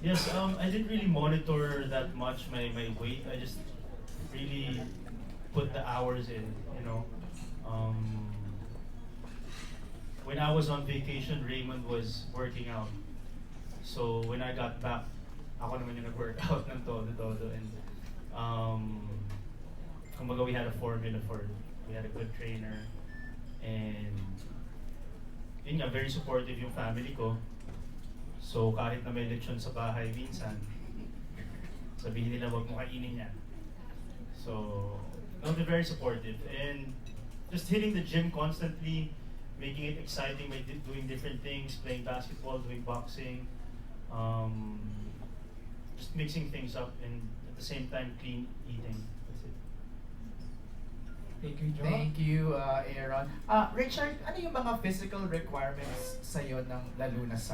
Yes, um, I didn't really monitor that much my, my weight. I just really put the hours in, you know. Um, when I was on vacation, Raymond was working out. So when I got back, ako naman yung nag-workout ng todo-todo. And um, kumbaga we had a formula for it. We had a good trainer. And yun nga, very supportive yung family ko. So kahit na may lechon sa bahay minsan, sabihin nila wag mo kainin yan. So, no, they're very supportive. And just hitting the gym constantly, making it exciting by doing different things, playing basketball, doing boxing, um, just mixing things up and at the same time clean eating. That's it. Thank you, Joe. Thank you, uh, Aaron. Ah, Richard, ano yung mga physical requirements sa'yo ng lalo na sa